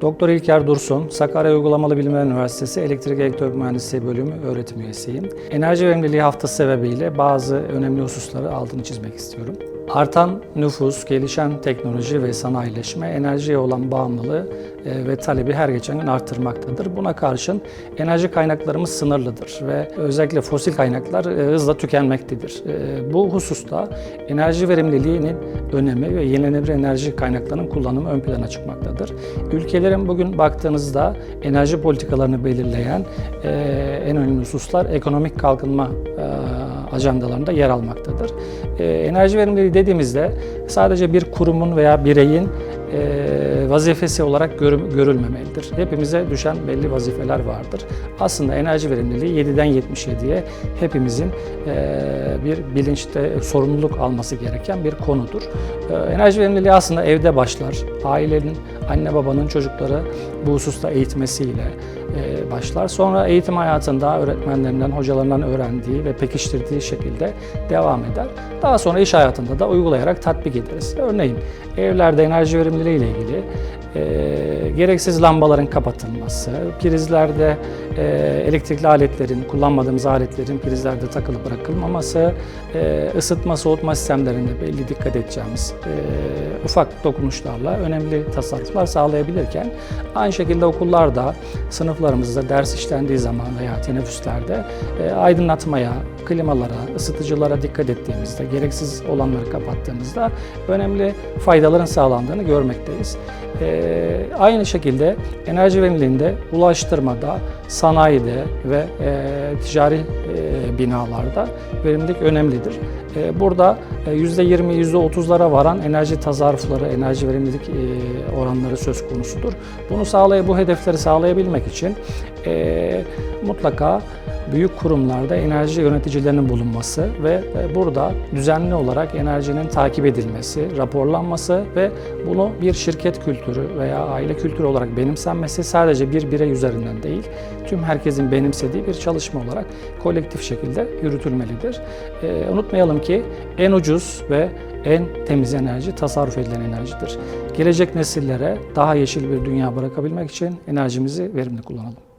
Doktor İlker Dursun, Sakarya Uygulamalı Bilimler Üniversitesi Elektrik Elektronik Mühendisliği Bölümü öğretim üyesiyim. Enerji verimliliği haftası sebebiyle bazı önemli hususları altını çizmek istiyorum. Artan nüfus, gelişen teknoloji ve sanayileşme enerjiye olan bağımlılığı e, ve talebi her geçen gün arttırmaktadır. Buna karşın enerji kaynaklarımız sınırlıdır ve özellikle fosil kaynaklar e, hızla tükenmektedir. E, Bu hususta enerji verimliliğinin önemi ve yenilenebilir enerji kaynaklarının kullanımı ön plana çıkmaktadır. Ülkelerin bugün baktığınızda enerji politikalarını belirleyen en önemli hususlar ekonomik kalkınma ajandalarında yer almaktadır. Enerji verimliliği dediğimizde sadece bir kurumun veya bireyin vazifesi olarak görü- görülmemelidir. Hepimize düşen belli vazifeler vardır. Aslında enerji verimliliği 7'den 77'ye hepimizin bir bilinçte sorumluluk alması gereken bir konudur. Enerji verimliliği aslında evde başlar. Ailenin, anne babanın çocukları bu hususta eğitmesiyle e, başlar. Sonra eğitim hayatında öğretmenlerinden, hocalarından öğrendiği ve pekiştirdiği şekilde devam eder. Daha sonra iş hayatında da uygulayarak tatbik ederiz. Örneğin evlerde enerji verimliliği ile ilgili e, gereksiz lambaların kapatılması, prizlerde e, elektrikli aletlerin, kullanmadığımız aletlerin prizlerde takılı bırakılmaması, e, ısıtma soğutma sistemlerinde belli dikkat edeceğimiz e, ufak dokunuşlarla önemli tasarruflar sağlayabilirken aynı şekilde okullarda, sınıflarımızda ders işlendiği zaman veya teneffüslerde e, aydınlatmaya, klimalara, ısıtıcılara dikkat ettiğimizde, gereksiz olanları kapattığımızda önemli faydaların sağlandığını görmekteyiz. E, aynı şekilde enerji verimliliğinde ulaştırmada, sanayide ve e, ticari e, binalarda verimlilik önemlidir. E, burada e, %20, %30'lara varan enerji tasarrufları, enerji verimlilik e, oranları söz konusudur. Bunu sağlay bu hedefleri sağlayabilmek için e, mutlaka büyük kurumlarda enerji yöneticilerinin bulunması ve e, burada düzenli olarak enerjinin takip edilmesi, raporlanması ve bunu bir şirket kültürü veya aile kültürü olarak benimsenmesi sadece bir birey üzerinden değil, tüm herkesin benimsediği bir çalışma olarak kolektif şekilde yürütülmelidir. E, unutmayalım ki en ucuz ve en temiz enerji tasarruf edilen enerjidir. Gelecek nesillere daha yeşil bir dünya bırakabilmek için enerjimizi verimli kullanalım.